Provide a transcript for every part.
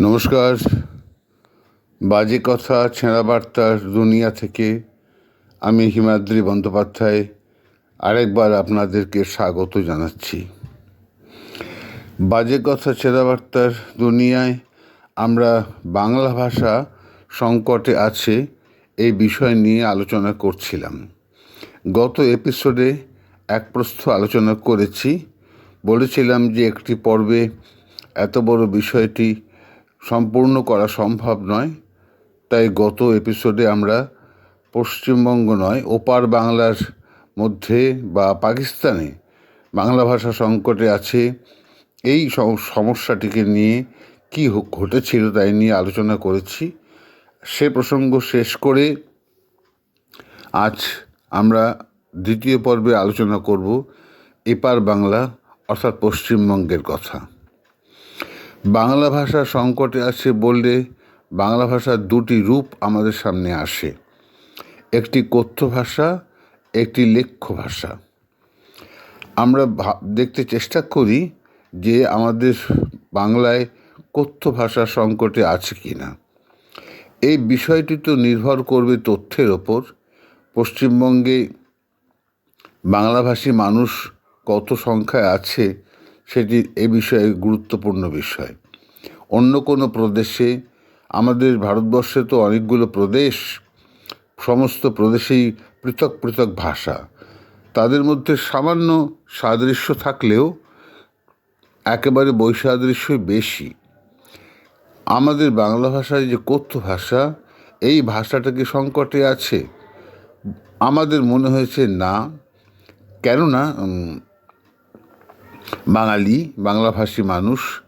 নমস্কার। বাজে কথা, ছেঁড়া বার্তার দুনিয়া থেকে আমি হিমাদ্রি বন্দ্যোপাধ্যায় আরেকবার আপনাদেরকে স্বাগত জানাচ্ছি। বাজে কথা, ছেঁড়া বার্তার দুনিয়ায় আমরা বাংলা ভাষা সংকটে আছে এই বিষয় নিয়ে আলোচনা করছিলাম। গত এপিসোডে এক প্রস্থ আলোচনা করেছি। বলেছিলাম যে একটি পর্বে এত বড় বিষয়টি সম্পূর্ণ করা সম্ভব নয়। তাই গত এপিসোডে আমরা পশ্চিমবঙ্গ নয়, ওপার বাংলার মধ্যে বা পাকিস্তানে বাংলা ভাষা সংকটে আছে, এই সমস্যাটিকে নিয়ে কী ঘটেছিল তাই নিয়ে আলোচনা করেছি। সে প্রসঙ্গ শেষ করে আজ আমরা দ্বিতীয় পর্বে আলোচনা করব এপার বাংলা, অর্থাৎ পশ্চিমবঙ্গের কথা। বাংলা ভাষা সংকটে আছে বললে বাংলা ভাষার দুটি রূপ আমাদের সামনে আসে। একটি কথ্য ভাষা, একটি লেখ্য ভাষা। আমরা দেখতে চেষ্টা করি যে আমাদের বাংলায় কথ্য ভাষা সংকটে আছে কি না এই বিষয়টি তো নির্ভর করবে তথ্যের ওপর। পশ্চিমবঙ্গে বাংলাভাষী মানুষ কত সংখ্যায় আছে সেটি এ বিষয়ে গুরুত্বপূর্ণ বিষয়। অন্য কোনো প্রদেশে, আমাদের ভারতবর্ষে তো অনেকগুলো প্রদেশ, সমস্ত প্রদেশেই পৃথক পৃথক ভাষা। তাদের মধ্যে সামান্য সাদৃশ্য থাকলেও একেবারে বৈসাদৃশ্যই বেশি। আমাদের বাংলা ভাষায় যে কথ্য ভাষা, এই ভাষাটাকে সংকটে আছে। আমাদের মনে হয়েছে না। কেননা বাঙালি বাংলাভাষী মানুষ,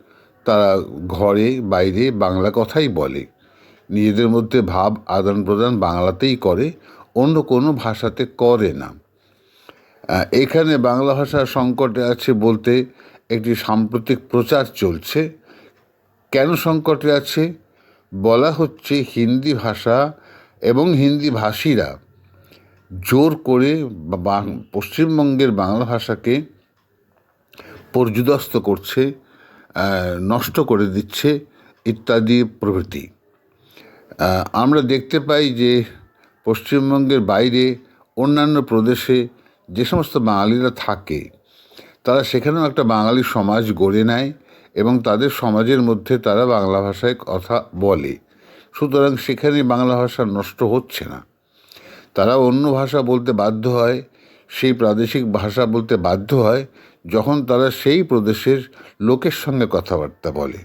তারা ঘরে, বাইরে বাংলা কথাই বলে। নিজেদের মধ্যে ভাব আদান প্রদান বাংলাতেই করে, অন্য কোনো ভাষাতে করে না। এখানে বাংলা ভাষা সংকটে আছে বলতে একটি সাম্প্রতিক প্রচার চলছে। কেন সংকটে আছে? বলা হচ্ছে হিন্দি ভাষা এবং হিন্দি ভাষীরা জোর করে পশ্চিমবঙ্গের বাংলা ভাষাকে পর্যুদস্ত করছে নষ্ট করে দিচ্ছে ইত্যাদি প্রভৃতি। আমরা দেখতে পাই যে পশ্চিমবঙ্গের বাইরে অন্যান্য প্রদেশে যে সমস্ত বাঙালিরা থাকে, তারা সেখানেও একটা বাঙালি সমাজ গড়ে নেয় এবং তাদের সমাজের মধ্যে তারা বাংলা ভাষায় কথা বলে। সুতরাং সেখানে বাংলা ভাষা নষ্ট হচ্ছে না। তারা অন্য ভাষা বলতে বাধ্য হয়, সেই প্রাদেশিক ভাষা বলতে বাধ্য হয় যখন তারা সেই প্রদেশের লোকের সঙ্গে কথাবার্তা বলে।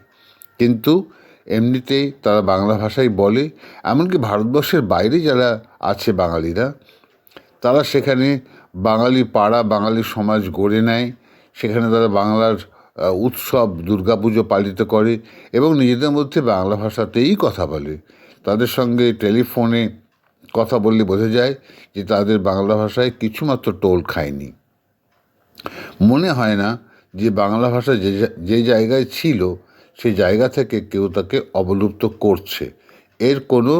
কিন্তু এমনিতেই তারা বাংলা ভাষাই বলে, এমনকি ভারতবর্ষের বাইরে যারা আছে বাঙালিরা, তারা সেখানে বাঙালি পাড়া, বাঙালি সমাজ গড়ে নেয়। সেখানে তারা বাংলার উৎসব, দুর্গাপুজো পালিত করে এবং নিজেদের মধ্যে বাংলা ভাষাতেই কথা বলে। তাদের সঙ্গে টেলিফোনে কথা বললে বোঝা যায় যে তাদের বাংলা ভাষায় কিছুমাত্র টোল খায়নি। মনে হয় না যে বাংলা ভাষা যে যে জায়গায় ছিল, সে জায়গা থেকে কেউ তাকে অবলুপ্ত করছে। এর কোনো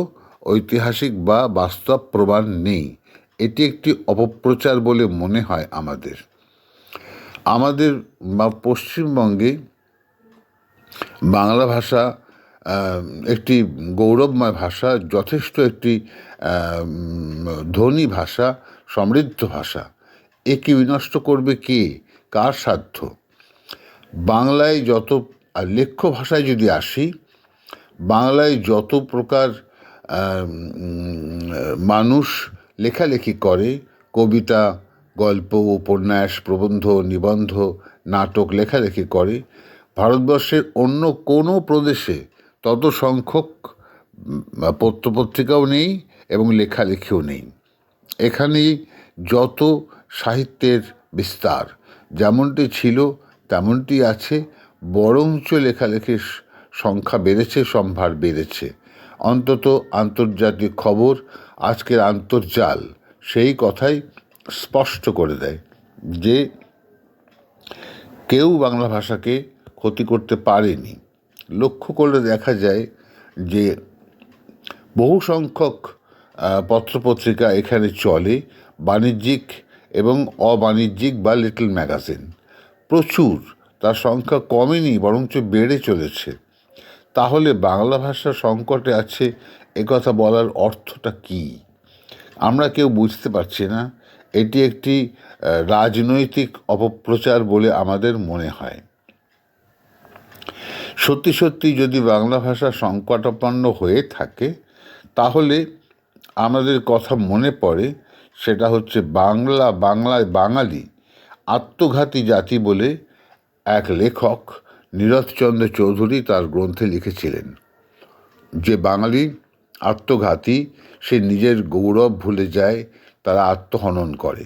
ঐতিহাসিক বা বাস্তব প্রমাণ নেই। এটি একটি অপপ্রচার বলে মনে হয় আমাদের। আমাদের বা পশ্চিমবঙ্গে বাংলা ভাষা একটি গৌরবময় ভাষা, যথেষ্ট একটি ধনী ভাষা, সমৃদ্ধ ভাষা। একে বিনষ্ট করবে কে? কার সাধ্য? বাংলায় যত, আর লেখ্য ভাষায় যদি আসি, বাংলায় যত প্রকার মানুষ লেখালেখি করে, কবিতা, গল্প, উপন্যাস, প্রবন্ধ, নিবন্ধ, নাটক লেখালেখি করে, ভারতবর্ষের অন্য কোনো প্রদেশে তত সংখ্যক পত্রপত্রিকাও নেই এবং লেখালেখিও নেই। এখানে যত সাহিত্যের বিস্তার। যেমনটি ছিল, তেমনটি আছে, বরঞ্চ লেখালেখির সংখ্যা বেড়েছে, সম্ভার বেড়েছে। অন্তত আন্তর্জাতিক খবর আজকের আন্তর্জাল সেই কথাই স্পষ্ট করে দেয় যে কেউ বাংলা ভাষাকে ক্ষতি করতে পারেনি। লক্ষ্য করলে দেখা যায় যে বহু সংখ্যক পত্রপত্রিকা এখানে চলে। বাণিজ্যিক এবং অবাণিজ্যিক বা লিটল ম্যাগাজিন। প্রচুর, তার সংখ্যা কমেনি, বরঞ্চ বেড়ে চলেছে। তাহলে বাংলা ভাষা সংকটে আছে কথা বলার অর্থটা কী? আমরা কেউ বুঝতে পারছি না, এটি একটি রাজনৈতিক অপপ্রচার বলে আমাদের মনে হয়। সত্যি সত্যি যদি বাংলা ভাষা সংকটাপন্ন হয়ে থাকে, তাহলে আমাদের কথা মনে পড়ে সেটা হচ্ছে বাংলা, বাংলায় বাঙালি, আত্মঘাতী জাতি বলে এক লেখক নীরজচন্দ্র চৌধুরী তার গ্রন্থে লিখেছিলেন। যে বাঙালি আত্মঘাতী, সে নিজের গৌরব ভুলে যায়, তারা আত্মহনন করে।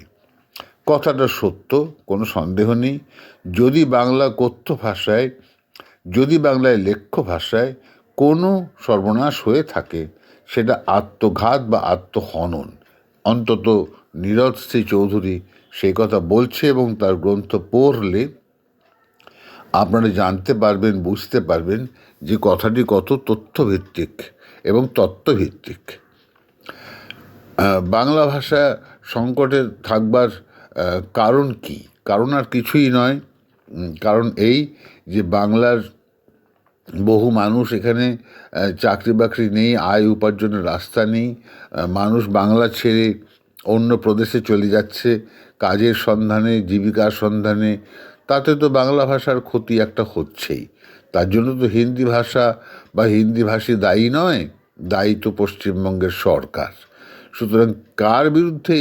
কথাটা সত্য, কোনো সন্দেহ নেই। যদি বাংলা কথ্য ভাষায়, যদি বাংলায় লেখ্য ভাষায় কোনো সর্বনাশ হয়ে থাকে, সেটা আত্মঘাত বা আত্মহনন। অন্তত নীরজ শ্রী চৌধুরী সেই কথা বলছে এবং তার গ্রন্থ পড়লে আপনারা জানতে পারবেন, বুঝতে পারবেন যে কথাটি কত তথ্যভিত্তিক এবং তত্ত্বভিত্তিক। বাংলা ভাষা সংকটে থাকবার কারণ কি? কারণ আর কিছুই নয়। কারণ এই যে বাংলার বহু মানুষ এখানে চাকরি বাকরি নেই, আয় উপার্জনের রাস্তা নেই মানুষ বাংলা ছেড়ে অন্য প্রদেশে চলে যাচ্ছে, কাজের সন্ধানে, জীবিকার সন্ধানে। তাতে তো বাংলা ভাষার ক্ষতি একটা হচ্ছেই। তার জন্য তো হিন্দি ভাষা বা হিন্দি ভাষী দায়ী নয়, দায়ী তো পশ্চিমবঙ্গের সরকার। সুতরাং কার বিরুদ্ধে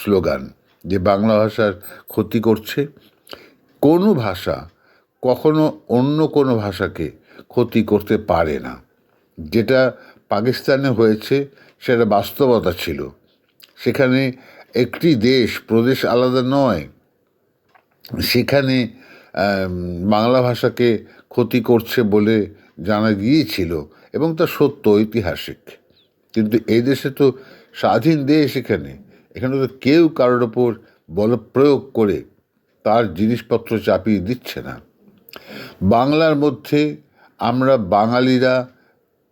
স্লোগান যে বাংলা ভাষার ক্ষতি করছে? কোনো ভাষা কখনো অন্য কোনো ভাষাকে ক্ষতি করতে পারে না। যেটা পাকিস্তানে হয়েছে, সেটা বাস্তবতা ছিল। সেখানে একটি দেশ, প্রদেশ আলাদা নয়। সেখানে বাংলা ভাষাকে ক্ষতি করছে বলে জানা গিয়েছিল এবং তা সত্য ঐতিহাসিক। কিন্তু এই দেশে তো স্বাধীন দেশ এখানে। এখানে তো কেউ কারোর ওপর বল প্রয়োগ করে তার জিনিসপত্র চাপিয়ে দিচ্ছে না। বাংলার মধ্যে আমরা বাঙালিরা,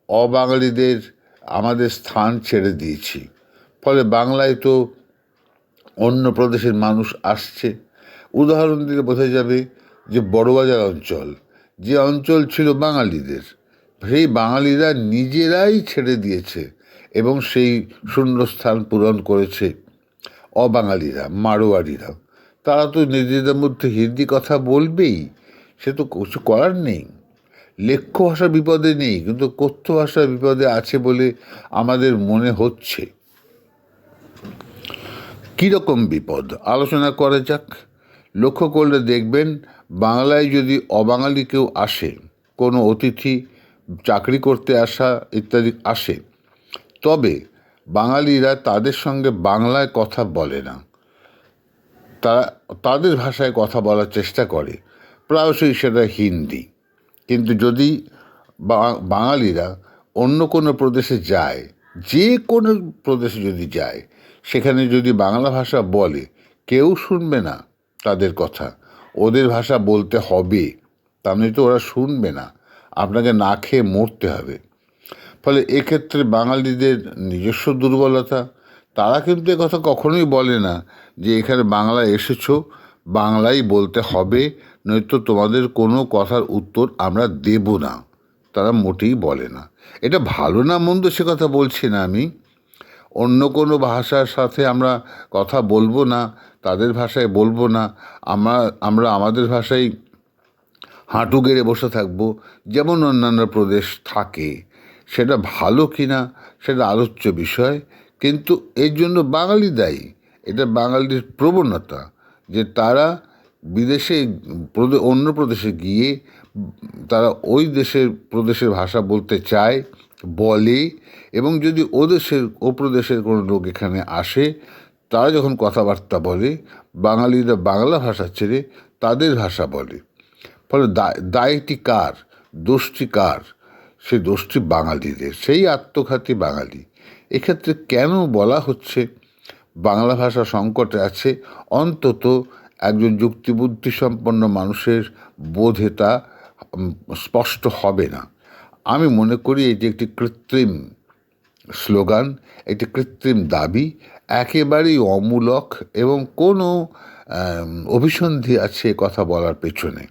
অবাঙালিদের আমাদের স্থান ছেড়ে দিয়েছি। ফলে বাংলায় তো অন্য প্রদেশের মানুষ আসছে। উদাহরণ দিলে বোঝা যাবে যে বড়বাজার অঞ্চল, যে অঞ্চল ছিল বাঙালিদের, সেই বাঙালিরা নিজেরাই ছেড়ে দিয়েছে এবং সেই শূন্যস্থান পূরণ করেছে অবাঙালিরা, মারোয়ারিরা। তারা তো নিজেদের মধ্যে হিন্দি কথা বলবেই। সে তো কিছু করার নেই। লেখ্য ভাষা বিপদে নেই, কিন্তু কথ্য ভাষা বিপদে আছে বলে আমাদের মনে হচ্ছে। কীরকম বিপদ? আলোচনা করা যাক। লক্ষ্য করলে দেখবেন, বাংলায় যদি অবাঙালি কেউ আসে, কোনো অতিথি, চাকরি করতে আসা ইত্যাদি আসে, তবে বাঙালিরা তাদের সঙ্গে বাংলায় কথা বলে না। তারা, তাদের ভাষায় কথা বলার চেষ্টা করে। প্রায়শই সেটা হিন্দি। কিন্তু যদি বাঙালিরা অন্য কোনো প্রদেশে যায়, যে কোনো প্রদেশে যদি যায়, সেখানে যদি বাংলা ভাষা বলে, কেউ শুনবে না তাদের কথা। ওদের ভাষা বলতে হবে তা নয় তো ওরা শুনবে না। আপনাকে না খেয়ে মরতে হবে। ফলে এক্ষেত্রে বাঙালিদের নিজস্ব দুর্বলতা, তারা কিন্তু কথা কখনোই বলে না যে, এখানে বাংলা এসেছ, বাংলাই বলতে হবে নয়তো তোমাদের কোনো কথার উত্তর আমরা দেব না। তারা মোটেই বলে না। এটা ভালো না মন্দ সে কথা বলছি না আমি। অন্য কোনো ভাষার সাথে আমরা কথা বলব না, তাদের ভাষায় বলব না। আমরা আমরা আমাদের ভাষায় হাঁটু গেড়ে বসে থাকব, যেমন অন্যান্য প্রদেশ থাকে। সেটা ভালো কি না সেটা আলোচ্য বিষয়। কিন্তু এর জন্য বাঙালি দায়ী। এটা বাঙালির প্রবণতা যে তারা বিদেশে অন্য প্রদেশে গিয়ে তারা ওই দেশের, প্রদেশের ভাষা বলতে চায়, বলে, এবং যদি ও দেশের, ও প্রদেশের কোনো লোক এখানে আসে, তারা যখন কথাবার্তা বলে, বাঙালিরা বাংলা ভাষা ছেড়ে তাদের ভাষা বলে। ফলে দায়- দায়টি কার? দোষটি কার? সে দোষটি বাঙালিদের, সেই আত্মঘাতী বাঙালি। এক্ষেত্রে কেন বলা হচ্ছে বাংলা ভাষা সংকটে আছে? অন্তত একজন যুক্তিবুদ্ধি সম্পন্ন মানুষের বোধে তা স্পষ্ট হবে না। আমি মনে করি এটি একটি কৃত্রিম স্লোগান, একটি কৃত্রিম দাবি, একেবারেই অমূলক এবং কোনো অভিসন্ধি আছে কথা বলার পেছনে।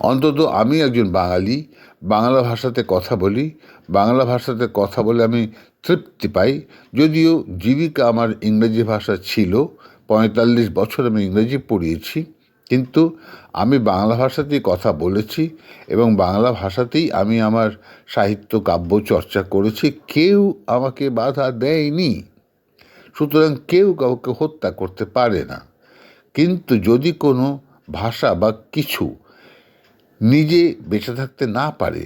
অন্তত আমি একজন বাঙালি, বাংলা ভাষাতে কথা বলি, বাংলা ভাষাতে কথা বলে আমি তৃপ্তি পাই, যদিও জীবিকা আমার ইংরেজি ভাষা ছিল পঁয়তাল্লিশ বছর আমি ইংরেজি পড়িয়েছি, কিন্তু আমি বাংলা ভাষাতেই কথা বলেছি এবং বাংলা ভাষাতেই আমি আমার সাহিত্য কাব্য চর্চা করেছি। কেউ আমাকে বাধা দেয়নি। সুতরাং কেউ কাউকে হত্যা করতে পারে না। কিন্তু যদি কোনো ভাষা বা কিছু নিজে বেঁচে থাকতে না পারে,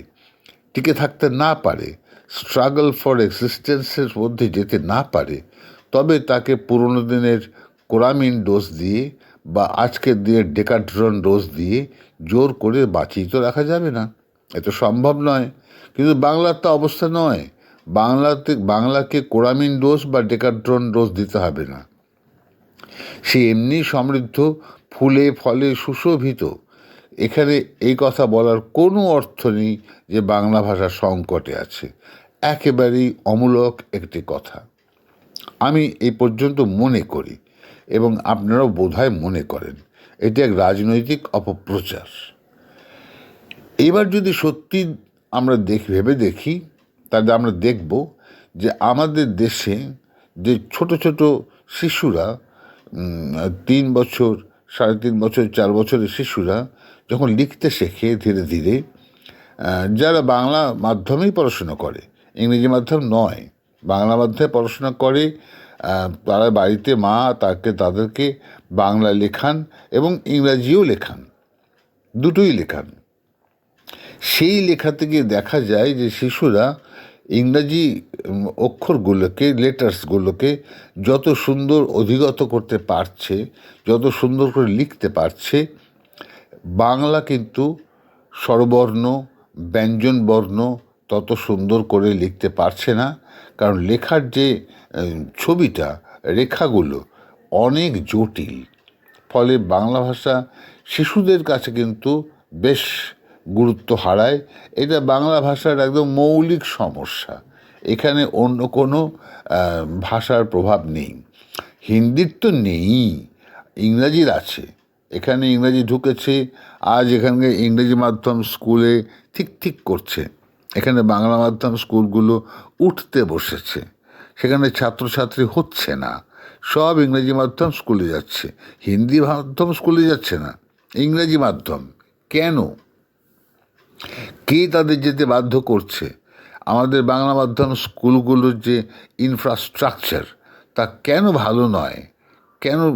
টিকে থাকতে না পারে স্ট্রাগল ফর এক্সিস্টেন্সের মধ্যে যেতে না পারে, তবে তাকে পুরনো দিনের কোরামিন ডোজ দিয়ে বা আজকের দিনের ডেকাড্রন ডোজ দিয়ে জোর করে বাঁচিয়ে তো রাখা যাবে না। এত সম্ভব নয়। কিন্তু বাংলার তো অবস্থা নয়। বাংলাতে, বাংলাকে কোরামিন ডোজ বা ডেকাড্রন ডোজ দিতে হবে না। সে এমনি সমৃদ্ধ, ফুলে, ফলে সুশোভিত। এখানে এই কথা বলার কোনো অর্থ নেই যে বাংলা ভাষা সংকটে আছে। একেবারেই অমূলক একটি কথা। আমি এই পর্যন্ত মনে করি এবং আপনারাও বোধহয় মনে করেন, এটি এক রাজনৈতিক অপপ্রচার। এবার যদি সত্যি আমরা দেখ, ভেবে দেখি, তাহলে আমরা দেখব যে আমাদের দেশে যে ছোট ছোট শিশুরা তিন বছর, সাড়ে তিন বছর, চার বছরের শিশুরা যখন লিখতে শেখে ধীরে ধীরে যারা বাংলা মাধ্যমেই পড়াশোনা করে, ইংরেজি মাধ্যম নয়, বাংলা মাধ্যমে পড়াশোনা করে তারা বাড়িতে মা তাকে, তাদেরকে বাংলা লেখান এবং ইংরাজিও লেখান। দুটোই লেখান। সেই লেখা থেকে দেখা যায় যে শিশুরা ইংরাজি অক্ষরগুলোকে, লেটার্সগুলোকে যত সুন্দর অধিগত করতে পারছে, যত সুন্দর করে লিখতে পারছে, বাংলা কিন্তু স্বরবর্ণ, ব্যঞ্জনবর্ণ তত সুন্দর করে লিখতে পারছে না। কারণ লেখার যে ছবিটা, রেখাগুলো অনেক জটিল। ফলে বাংলা ভাষা শিশুদের কাছে কিন্তু বেশ গুরুত্ব হারায়। এটা বাংলা ভাষার একদম মৌলিক সমস্যা। এখানে অন্য কোনো ভাষার প্রভাব নেই। হিন্দির তো নেই, ইংরাজির আছে। এখানে ইংরাজি ঢুকেছে, আজ এখানকার ইংরেজি মাধ্যম স্কুলে ঠিক ঠিক করছে। এখানে বাংলা মাধ্যম স্কুলগুলো উঠতে বসেছে। সেখানে ছাত্রছাত্রী হচ্ছে না। সব ইংরেজি মাধ্যম স্কুলে যাচ্ছে। হিন্দি মাধ্যম স্কুলে যাচ্ছে না। ইংরেজি মাধ্যম। কেন? কে তাদের যেতে বাধ্য করছে? আমাদের বাংলা মাধ্যম স্কুলগুলোর যে ইনফ্রাস্ট্রাকচার তা কেন ভালো নয়? কেন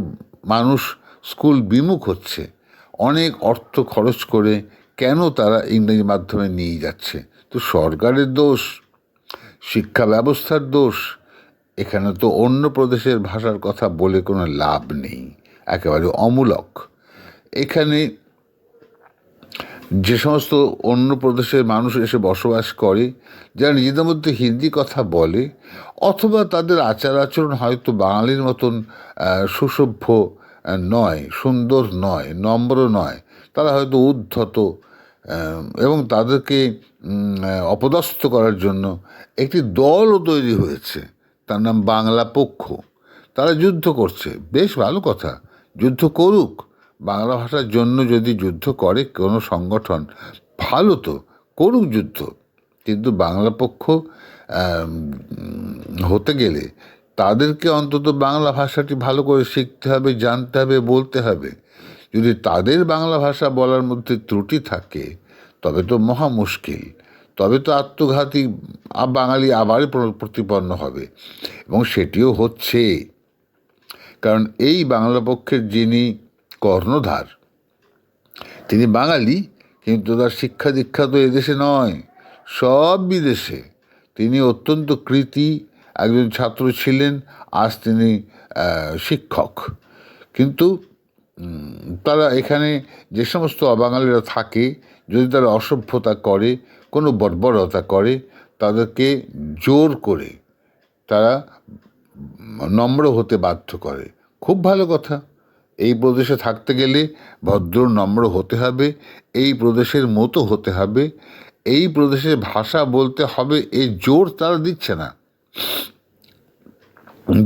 মানুষ স্কুল বিমুখ হচ্ছে? অনেক অর্থ খরচ করে কেন তারা ইংরেজি মাধ্যমে নিয়ে যাচ্ছে? তো সরকারের দোষ, শিক্ষা ব্যবস্থার দোষ এখানে তো অন্য প্রদেশের ভাষার কথা বলে কোনো লাভ নেই, একেবারে অমূলক। এখানে যে সমস্ত অন্য প্রদেশের মানুষ এসে বসবাস করে, যারা নিজেদের মধ্যে হিন্দি কথা বলে, অথবা তাদের আচার আচরণ হয়তো বাঙালির মতন সুসভ্য নয়, সুন্দর নয়, নম্র নয়, তারা হয়তো উদ্ধত এবং তাদেরকে অপদস্থ করার জন্য একটি দলও তৈরি হয়েছে। তার নাম বাংলা পক্ষ। তারা যুদ্ধ করছে। বেশ ভালো কথা। যুদ্ধ করুক। বাংলা ভাষার জন্য যদি যুদ্ধ করে কোনো সংগঠন, ভালো তো, করুক যুদ্ধ। কিন্তু বাংলা পক্ষ হতে গেলে তাদেরকে অন্তত বাংলা ভাষাটি ভালো করে শিখতে হবে, জানতে হবে, বলতে হবে। যদি তাদের বাংলা ভাষা বলার মধ্যে ত্রুটি থাকে, তবে তো মহা মুশকিল। তবে তো আত্মঘাতী বাঙালি আবার প্রতিপন্ন হবে। এবং সেটিও হচ্ছে। কারণ এই বাংলা পক্ষের যিনি কর্ণধার, তিনি বাঙালি, কিন্তু তার শিক্ষা দীক্ষা তো এদেশে নয়, সব বিদেশে। তিনি অত্যন্ত কৃতি, একজন ছাত্র ছিলেন, আজ তিনি শিক্ষক। কিন্তু তারা এখানে যে সমস্ত অবাঙালিরা থাকে, যদি তারা অসভ্যতা করে কোনো বর্বরতা করে, তাদেরকে জোর করে তারা নম্র হতে বাধ্য করে। খুব ভালো কথা। এই প্রদেশে থাকতে গেলে ভদ্র, নম্র হতে হবে, এই প্রদেশের মতো হতে হবে, এই প্রদেশের ভাষা বলতে হবে এই জোর তারা দিচ্ছে না।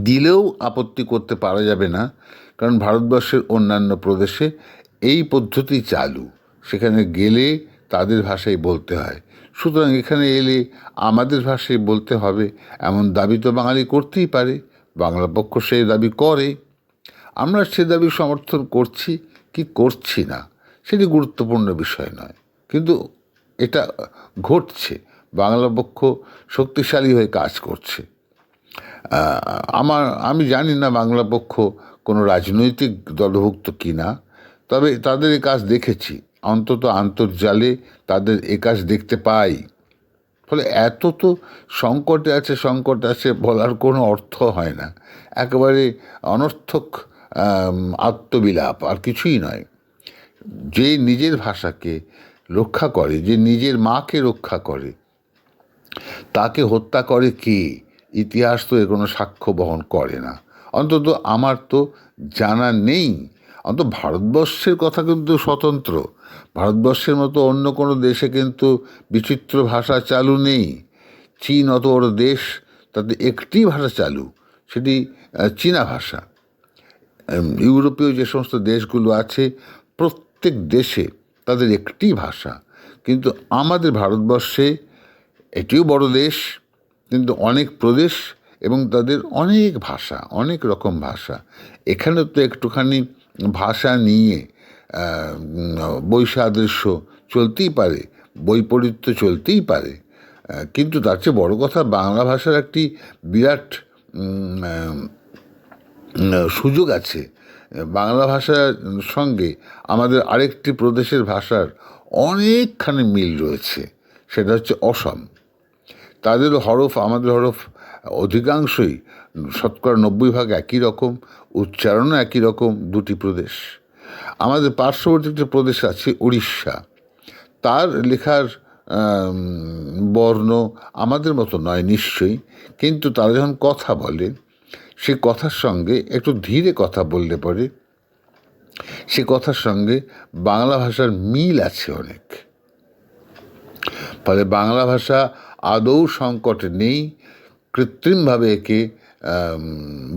দিলেও আপত্তি করতে পারা যাবে না, কারণ ভারতবর্ষের অন্যান্য প্রদেশে এই পদ্ধতি চালু। সেখানে গেলে তাদের ভাষায় বলতে হয়। সুতরাং এখানে এলে আমাদের ভাষায় বলতে হবে, এমন দাবি তো বাঙালি করতেই পারে, বাংলা পক্ষ সে দাবি করে। আমরা সে দাবি সমর্থন করছি কি করছি না, সেটি গুরুত্বপূর্ণ বিষয় নয়। কিন্তু এটা ঘটছে, বাংলা পক্ষ শক্তিশালী হয়ে কাজ করছে। আমার, আমি জানি না বাংলা পক্ষ কোনো রাজনৈতিক দলভুক্ত কি না তবে তাদের কাজ দেখেছি। অন্তত আন্তর্জালে তাদের এ কাজ দেখতে পাই। ফলে এত তো সংকটে আছে, সংকট আছে বলার কোনো অর্থ হয় না। একেবারে অনর্থক আত্মবিলাপ, আর কিছুই নয়। যে নিজের ভাষাকে রক্ষা করে, যে নিজের মাকে রক্ষা করে, তাকে হত্যা করে কে? ইতিহাস তো এর কোনো সাক্ষ্য বহন করে না। অন্তত আমার তো জানা নেই। অন্তত ভারতবর্ষের কথা কিন্তু স্বতন্ত্র। ভারতবর্ষের মতো অন্য কোনো দেশে কিন্তু বিচিত্র ভাষা চালু নেই। চীন অত বড় দেশ, তাতে একটি ভাষা চালু, সেটি চীনা ভাষা। ইউরোপীয় যে সমস্ত দেশগুলো আছে, প্রত্যেক দেশে তাদের একটি ভাষা। কিন্তু আমাদের ভারতবর্ষে এটিও বড় দেশ, কিন্তু অনেক প্রদেশ এবং তাদের অনেক ভাষা, অনেক রকম ভাষা। এখানে তো একটুখানি ভাষা নিয়ে বৈসাদৃশ্য চলতেই পারে, বৈপরীত্য চলতেই পারে। কিন্তু তার চেয়ে বড় কথা বাংলা ভাষার একটি বিরাট সুযোগ আছে। বাংলা ভাষার সঙ্গে আমাদের আরেকটি প্রদেশের ভাষার অনেকখানি মিল রয়েছে, সেটা হচ্ছে অসম। তাদের হরফ, আমাদের হরফ অধিকাংশই শতকরা নব্বই ভাগ একই রকম, উচ্চারণও একই রকম দুটি প্রদেশ। আমাদের পার্শ্ববর্তী একটি প্রদেশ আছে উড়িষ্যা, তার লেখার বর্ণ আমাদের মতো নয় নিশ্চয়ই, কিন্তু তারা যখন কথা বলে, সে কথার সঙ্গে একটু ধীরে কথা বললে পরে, সে কথার সঙ্গে বাংলা ভাষার মিল আছে অনেক। ফলে বাংলা ভাষা আদৌ সংকটে নেই, কৃত্রিমভাবে একে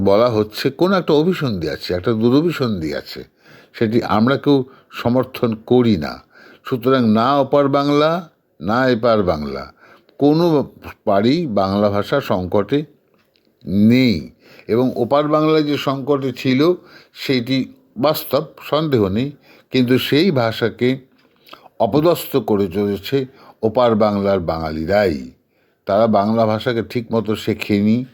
বলা হচ্ছে, কোনো একটা অভিসন্ধি আছে, একটা দুরভিসন্ধি আছে। সেটি আমরা কেউ সমর্থন করি না। সুতরাং না অপার বাংলা, না এপার বাংলা। কোনো পারি বাংলা ভাষা সংকটে নেই এবং ওপার বাংলায় যে সংকটে ছিল সেইটি বাস্তব সন্দেহ নেই। কিন্তু সেই ভাষাকে অপদস্থ করে চলেছে ওপার বাংলার বাঙালিরাই। তারা বাংলা ভাষাকে ঠিকমতো শেখেনি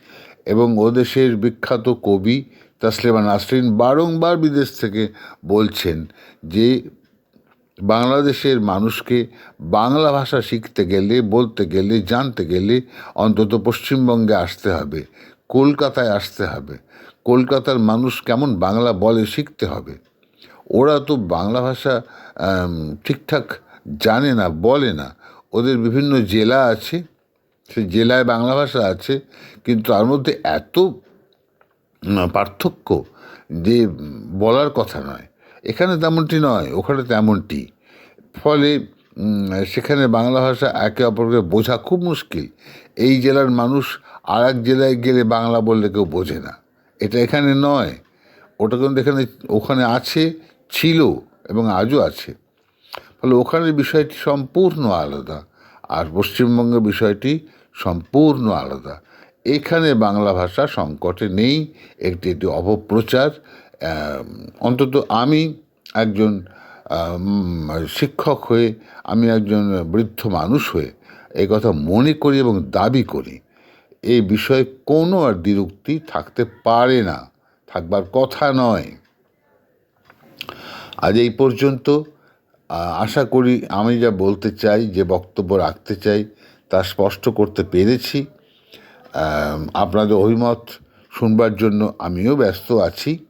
এবং ওদেশের বিখ্যাত কবি তাসলিমা নাসরিন বারংবার বিদেশ থেকে বলছেন যে বাংলাদেশের মানুষকে বাংলা ভাষা শিখতে গেলে, বলতে গেলে, জানতে গেলে অন্তত পশ্চিমবঙ্গে আসতে হবে, কলকাতায় আসতে হবে। কলকাতার মানুষ কেমন বাংলা বলে শিখতে হবে? ওরা তো বাংলা ভাষা ঠিকঠাক জানে না, বলে না। ওদের বিভিন্ন জেলা আছে, সে জেলায় বাংলা ভাষা আছে, কিন্তু তার মধ্যে এত পার্থক্য যে বলার কথা নয়। এখানে তেমনটি নয়, ওখানে তেমনটি। ফলে সেখানে বাংলা ভাষা একে অপরকে বোঝা খুব মুশকিল। এই জেলার মানুষ আর এক জেলায় গেলে বাংলা বললে কেউ বোঝে না। এটা এখানে নয়, ওটা কিন্তু এখানে, ওখানে আছে, ছিল এবং আজও আছে। ফলে ওখানের বিষয়টি সম্পূর্ণ আলাদা আর পশ্চিমবঙ্গের বিষয়টি সম্পূর্ণ আলাদা। এখানে বাংলা ভাষা সংকটে নেই, একটি একটি অপপ্রচার। অন্তত আমি একজন শিক্ষক হয়ে, আমি একজন বৃদ্ধ মানুষ হয়ে এই কথা মনে করি এবং দাবি করি। এই বিষয়ে কোনো আর দ্বিরুক্তি থাকতে পারে না, থাকবার কথা নয়। আজ এই পর্যন্ত আশা করি আমি যা বলতে চাই, যে বক্তব্য রাখতে চাই, তা স্পষ্ট করতে পেরেছি। আপনাদের অভিমত শুনবার জন্য আমিও ব্যস্ত আছি।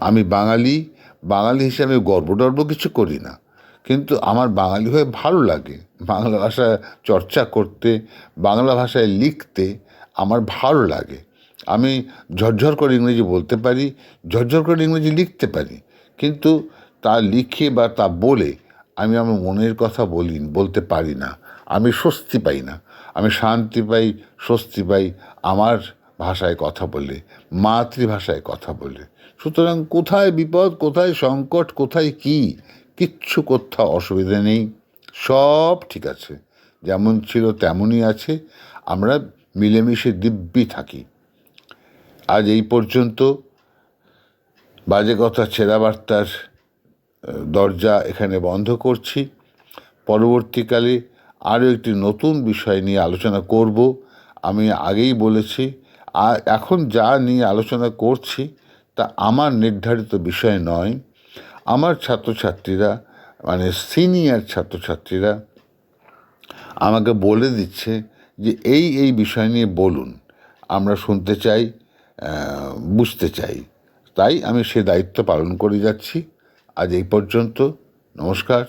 আমি বাঙালি বাঙালি হিসাবে গর্ব টর্ব কিছু করি না। কিন্তু আমার বাঙালি হয়ে ভালো লাগে। বাংলা ভাষা চর্চা করতে, বাংলা ভাষায় লিখতে আমার ভালো লাগে। আমি ঝরঝর করে ইংরেজি বলতে পারি, ঝরঝর করে ইংরেজি লিখতে পারি। কিন্তু তা লিখে বা তা বলে আমি আমার মনের কথা বলি, বলতে পারি না। আমি স্বস্তি পাই না। আমি শান্তি পাই, স্বস্তি পাই, আমার ভাষায় কথা বলে মাতৃভাষায় কথা বলে সুতরাং কোথায় বিপদ, কোথায় সংকট, কোথায় কি, কিচ্ছু কোথাও অসুবিধা নেই। সব ঠিক আছে। যেমন ছিল তেমনই আছে। আমরা মিলেমিশে দিব্যি থাকি। আজ এই পর্যন্ত। বাজে কথা, ছেঁড়া বার্তার দরজা এখানে বন্ধ করছি। পরবর্তীকালে আরও একটি নতুন বিষয় নিয়ে আলোচনা করব। আমি আগেই বলেছি, আর এখন যা নিয়ে আলোচনা করছি তা আমার নির্ধারিত বিষয় নয়। আমার ছাত্রছাত্রীরা মানে সিনিয়র ছাত্রছাত্রীরা আমাকে বলে দিচ্ছে যে এই এই বিষয় নিয়ে বলুন, আমরা শুনতে চাই বুঝতে চাই। তাই আমি সে দায়িত্ব পালন করে যাচ্ছি। আজ এই পর্যন্ত, নমস্কার।